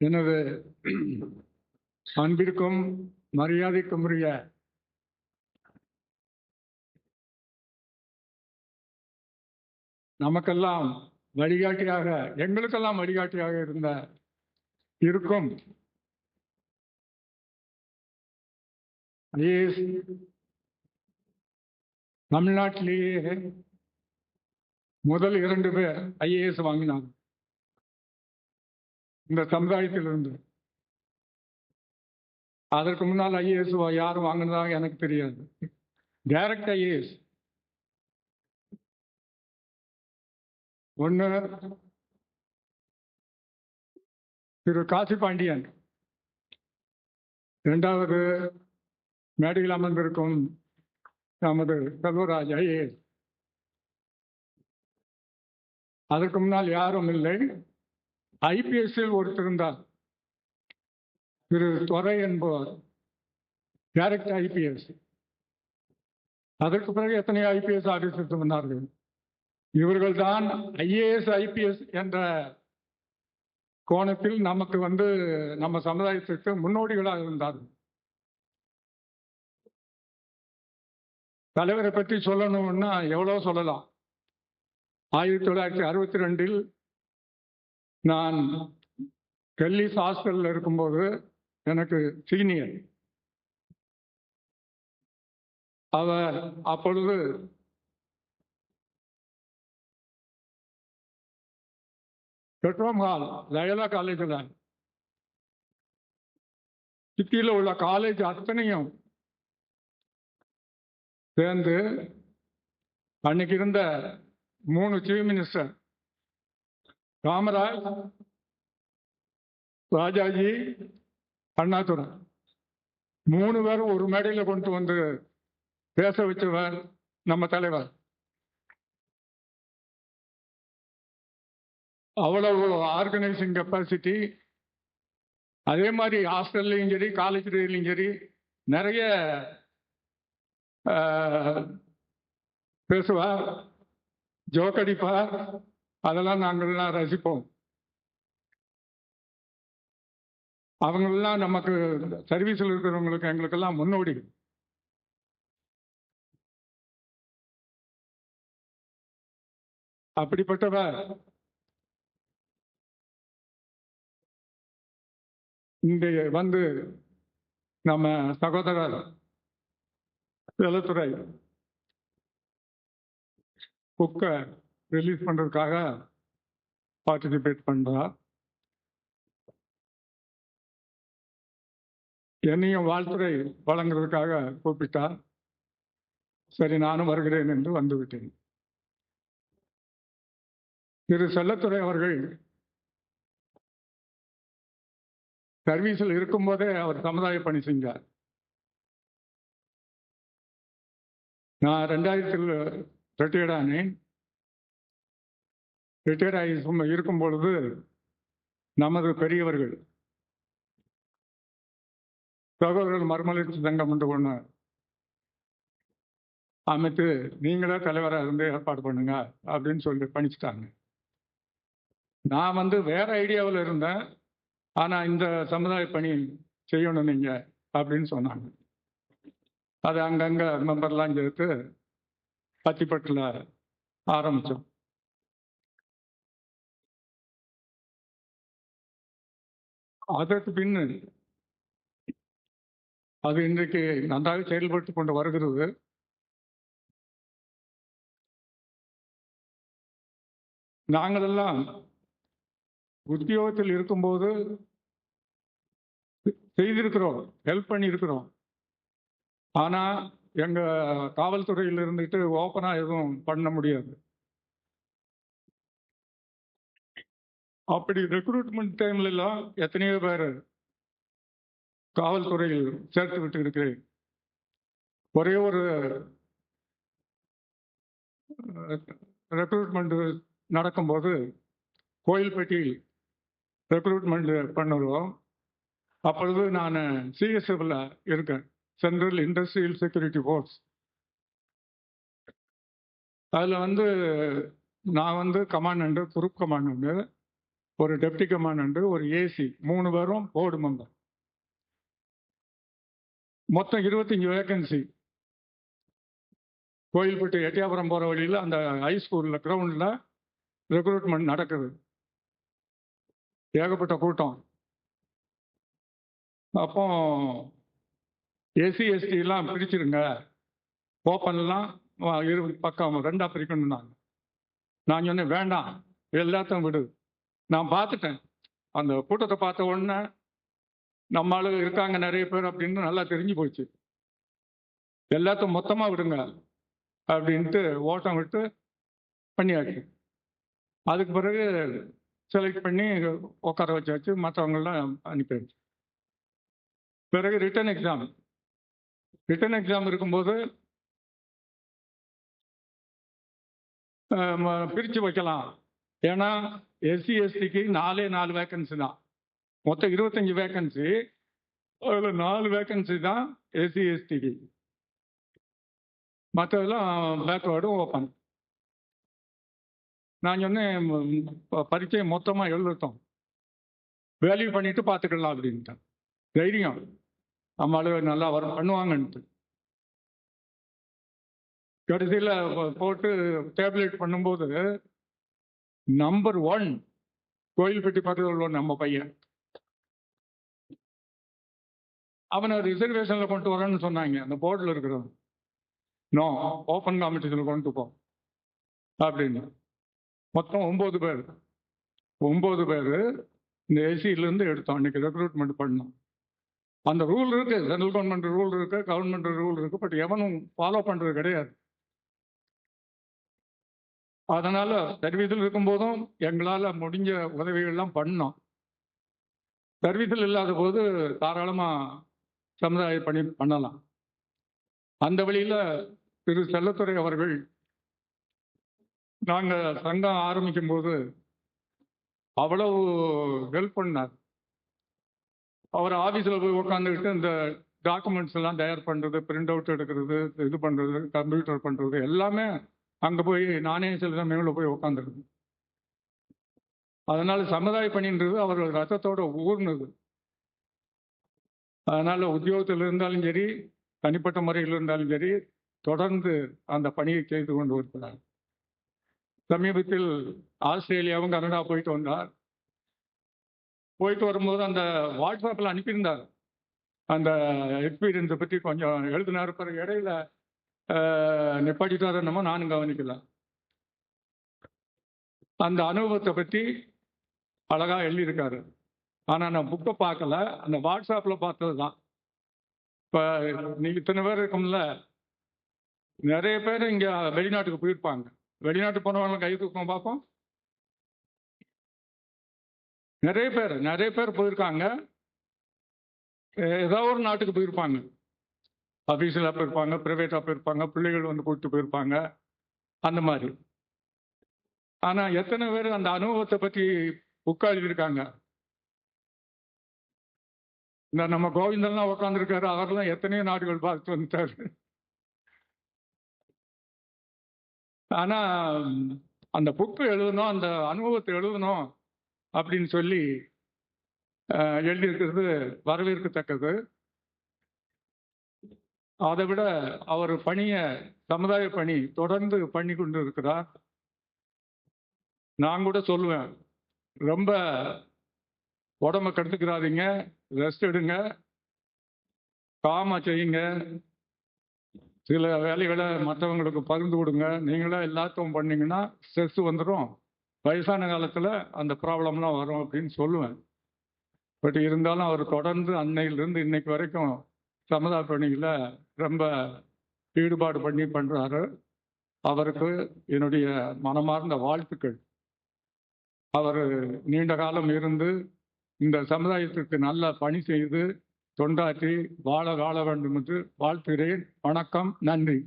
எனது அன்பிற்கும் மரியாதைக்கும் உரிய நமக்கெல்லாம் வழிகாட்டியாக எங்களுக்கெல்லாம் வழிகாட்டியாக இருந்த இருக்கும் ஐஏஎஸ் தமிழ்நாட்டிலேயே முதல் இரண்டு பேர் ஐஏஎஸ் வாங்கினாங்க. இந்த சமுதாயத்திலிருந்து. அதற்கு முன்னால் ஐஏஎஸ் யாரும் வாங்கினதாக எனக்கு தெரியாது. டைரக்ட் ஐஏஎஸ் ஒன்று திரு காசி பாண்டியன். இரண்டாவது மேடையில் அமர்ந்திருக்கும் நமது செல்வராஜ் ஐஏஎஸ் அதற்கு முன்னால் யாரும் இல்லை. ஐபிஎஸ்ஸில் ஒருத்தர் இருந்தார் திரு துறை என்பவர். Direct IPS. அதற்கு பிறகு எத்தனை ஐபிஎஸ் ஆபீசர்ஸ் வந்தார்கள். இவர்கள் தான் ஐஏஎஸ் ஐபிஎஸ் என்ற கோணத்தில் நமக்கு வந்து நம்ம சமுதாயத்திற்கு முன்னோடிகளாக இருந்தார்கள். தலைவரை பற்றி சொல்லணும்னா எவ்வளோ சொல்லலாம். ஆயிரத்தி தொள்ளாயிரத்தி அறுபத்தி ரெண்டில் நான் டெல்லிஸ் ஹாஸ்டலில் இருக்கும்போது எனக்கு சீனியர். அவர் அப்பொழுது பெட்ரோம் ஹால் லயலா காலேஜில் சிட்டியில் உள்ள காலேஜ் அத்தனையும் சேர்ந்து அன்னைக்கு இருந்த மூணு சீஃப் மினிஸ்டர் காமராஜ் ராஜாஜி அண்ணாதுரை. மூணு பேரும் ஒரு மேடையில் கொண்டு வந்து பேச வச்சவர் நம்ம தலைவர். அவ்வளவு ஆர்கனைசிங் கெப்பாசிட்டி அதே மாதிரி ஹாஸ்டல்லையும் சரி காலேஜ்லையும் சரி நிறைய பேசுவார் ஜோக்கடிப்பார் அதெல்லாம் நாங்கள்லாம் ரசிப்போம். அவங்களெல்லாம் நமக்கு சர்வீஸில் இருக்கிறவங்களுக்கு எங்களுக்கெல்லாம் முன்னோடி அப்படிப்பட்டவ இங்கே வந்து நம்ம சகோதரர் செல்லத்துறை புக்கை ரிலீஸ் பண்ணுறதுக்காக பார்ட்டிசிபேட் பண்ணுறா என்னையும் வாழ்த்துறை வழங்குறதுக்காக கூப்பிட்டா. சரி நானும் வருகிறேன் என்று வந்துவிட்டேன். திரு செல்லத்துறை அவர்கள் சர்வீஸில் இருக்கும்போதே அவர் சமுதாய பணி செஞ்சார். நான் ரெண்டாயிரத்தில் ரிட்டையர்ட் ஆனேன். ரிட்டையர்ட் ஆகி சும்மா இருக்கும் பொழுது நமது பெரியவர்கள் சகோதரர்கள் மறுமலர்ச்சி சங்கம் என்று ஒன்று அமைத்து நீங்களே தலைவராக இருந்து ஏற்பாடு பண்ணுங்க அப்படின்னு சொல்லி பணிச்சிட்டாங்க. நான் வந்து வேற ஐடியாவில் இருந்தேன். ஆனால் இந்த சமுதாய பணி செய்யணும் நீங்க அப்படின்னு சொன்னாங்க. அது அங்கங்க மெம்பர்லாம் சேர்த்து பத்திப்பட்டில் ஆரம்பித்தோம் அதற்கு பின்னு அது இன்றைக்கு நன்றாக செயல்பட்டு கொண்டு வருகிறது. நாங்களெல்லாம் உத்தியோகத்தில் இருக்கும்போது செய்திருக்கிறோம் ஹெல்ப் பண்ணியிருக்கிறோம். ஆனால் எங்கள் காவல்துறையில் இருந்துட்டு ஓப்பனாக எதுவும் பண்ண முடியாது. அப்படி ரெக்ரூட்மெண்ட் டைம்ல எல்லாம் எத்தனையோ பேர் காவல்துறையில் சேர்த்து விட்டு இருக்கிறேன் ஒரே ஒரு ரெக்ரூட்மெண்ட் நடக்கும்போது கோயில்பட்டி ரெக்ரூட்மெண்ட் பண்ணுறோம். அப்பொழுது நான் சிஎஸ்எஃப்ல இருக்கேன். சென்ட்ரல் இண்டஸ்ட்ரியல் செக்யூரிட்டி ஃபோர்ஸ் அதில் வந்து நான் வந்து கமாண்டர் குரூப் கமாண்டன்ட் ஒரு டெப்டி கமாண்டன்ட் ஒரு ஏசி மூணு பேரும் போர்டு மெம்பர் மொத்தம் இருபத்தஞ்சி வேக்கன்சி கோயில்பட்டு எட்டியாபுரம் போகிற வழியில் அந்த ஹை ஸ்கூலில் கிரவுண்டில் ரெக்ரூட்மெண்ட் நடக்குது. ஏகப்பட்ட கூட்டம். அப்போ எஸ்சி எஸ்டிலாம் பிரிச்சிருங்க. ஓப்பன்லாம் இரு பக்கம் ரெண்டாக பிரிக்கணும்னாங்க நான் சொன்னேன் வேண்டாம் எல்லாத்தையும் விடு. நான் பார்த்துட்டேன். அந்த கூட்டத்தை பார்த்த உடனே நம்ம ஆளு இருக்காங்க நிறைய பேர் அப்படின்னு நல்லா தெரிஞ்சு போச்சு. எல்லாத்தையும் மொத்தமாக விடுங்க அப்படின்ட்டு ஓட்டம் விட்டு பண்ணியாச்சு. அதுக்கு பிறகு செலக்ட் பண்ணி உட்கார வச்சு வச்சு மற்றவங்களாம் அனுப்பியாச்சு பிறகு ரிட்டன் எக்ஸாம் ரிட்டன் எக்ஸாம் இருக்கும்போது பிரித்து வைக்கலாம். ஏன்னா எஸ்சி எஸ்டிக்கு நாலே நாலு வேக்கன்சி தான். மொத்தம் இருபத்தஞ்சி வேக்கன்சி அதில் நாலு வேக்கன்சி தான் எஸ்சி எஸ்டிக்கு மற்றதெல்லாம் பேக்வேர்டும் ஓப்பன் நான் சொன்னேன் ப- பரீட்சையை மொத்தமாக எழுதட்டும். வேல்யூ பண்ணிட்டு பார்த்துக்கலாம் அப்படின்ட்டேன் தைரியம். நம்மளால நல்லா வரும் பண்ணுவாங்கன்ட்டு. கடைசியில் போட்டு டேப்லெட் பண்ணும்போது நம்பர் ஒன் கோயில்பட்டி பக்கத்தில் உள்ள நம்ம பையன். அவனை ரிசர்வேஷனில் கொண்டு வரேன்னு சொன்னாங்க. அந்த போர்டில் இருக்கிறவன். நோ ஓப்பன் காம்படிஷனில் கொண்டு போ. அப்படின்னு. மொத்தம் ஒம்பது பேர். ஒம்பது பேர் இந்த ஏசியிலேருந்து எடுத்தோம். அன்னைக்கு ரெக்ரூட்மெண்ட் பண்ணோம். அந்த ரூல் இருக்கு. சென்ட்ரல் கவர்மெண்ட் ரூல் இருக்கு கவர்மெண்ட் ரூல் இருக்கு பட் எவனும் ஃபாலோ பண்ணுறது கிடையாது. அதனால சர்வீஸில் இருக்கும்போதும் எங்களால் முடிஞ்ச உதவிகள்லாம் பண்ணோம். சர்வீஸில் இல்லாத போது தாராளமாக சமுதாய பணி பண்ணலாம். அந்த வழியில் திரு செல்லத்துறை அவர்கள் நாங்கள் சங்கம் ஆரம்பிக்கும் போது அவ்வளவு ஹெல்ப் பண்ணார். அவர் ஆஃபீஸில் போய் உட்காந்துக்கிட்டு இந்த டாக்குமெண்ட்ஸ் எல்லாம் தயார் பண்ணுறது பிரிண்ட் அவுட் எடுக்கிறது இது பண்ணுறது கம்ப்யூட்டர் பண்ணுறது எல்லாமே அங்கே போய் நானே சில சமயங்களில் போய் உட்காந்துருக்கேன் அதனால் சமுதாய பணின்றது அவர்கள் ரத்தத்தோட ஊர்னது அதனால் உத்தியோகத்தில் இருந்தாலும் சரி தனிப்பட்ட முறையில் இருந்தாலும் சரி தொடர்ந்து அந்த பணியை செய்து கொண்டு வருகிறார். சமீபத்தில் ஆஸ்திரேலியாவும் கனடா போயிட்டு வந்தார். போயிட்டு வரும்போது அந்த வாட்ஸ்அப்பில் அனுப்பியிருந்தார். அந்த எக்ஸ்பீரியன்ஸை பற்றி கொஞ்சம் எழுதினார். பிறகு இடையில நிப்பாட்டிட்டு நிப்பாட்டிட்டாரு நானும் கவனிக்கல. அந்த அனுபவத்தை பற்றி அழகாக எழுதியிருக்காரு. ஆனால் நான் புக்கை பார்க்கல. அந்த வாட்ஸ்அப்பில் பார்த்தது தான். இப்போ நீங்கள் இத்தனை பேர் இருக்கும்ல? நிறைய பேர் இங்கே வெளிநாட்டுக்கு போயிருப்பாங்க. வெளிநாட்டு போனவங்க கை தூக்கம் பார்ப்போம். நிறைய பேர் நிறைய பேர் போயிருக்காங்க. ஏதோ ஒரு நாட்டுக்கு போயிருப்பாங்க. அஃபீஷியலாக போயிருப்பாங்க ப்ரைவேட்டாக போயிருப்பாங்க பிள்ளைகள் வந்து கூப்பிட்டு போயிருப்பாங்க. அந்த மாதிரி. ஆனால் எத்தனை பேர் அந்த அனுபவத்தை பற்றி புக்கா இந்த நம்ம கோவிந்தன்லாம் உட்காந்துருக்காரு அவர்லாம் எத்தனையோ நாடுகள் பார்த்து வந்துட்டாரு. ஆனால் அந்த புக்கு எழுதணும் அந்த அனுபவத்தை எழுதணும் அப்படின்னு சொல்லி எழுதியிருக்கிறது வரவேற்கத்தக்கது. அதை விட அவர் பணியை சமுதாய பணி தொடர்ந்து பண்ணி கொண்டு இருக்கிறார் நான் கூட சொல்லுவேன் ரொம்ப உடம்ப கெடுத்துக்கிறாதீங்க ரெஸ்ட் எடுங்க காமாக செய்யுங்க சில வேலைகளை மற்றவங்களுக்கு பகிர்ந்து கொடுங்க நீங்களே எல்லாத்தையும் பண்ணீங்கன்னா ஸ்ட்ரெஸ் வந்துடும் வயசான காலத்தில் அந்த ப்ராப்ளம்லாம் வரும் அப்படின்னு சொல்லுவேன். பட் இருந்தாலும் அவர் தொடர்ந்து அன்னையிலிருந்து இன்னைக்கு வரைக்கும் சமுதாய பணியில் ரொம்ப ஈடுபாடு பண்ணி பண்ணுறாரு அவருக்கு என்னுடைய மனமார்ந்த வாழ்த்துக்கள். அவர் நீண்ட காலம் இருந்து இந்த சமுதாயத்திற்கு நல்ல பணி செய்து தொண்டாற்றி வாழ வாழ வேண்டும் என்று வாழ்த்துகிறேன். வணக்கம் நன்றி.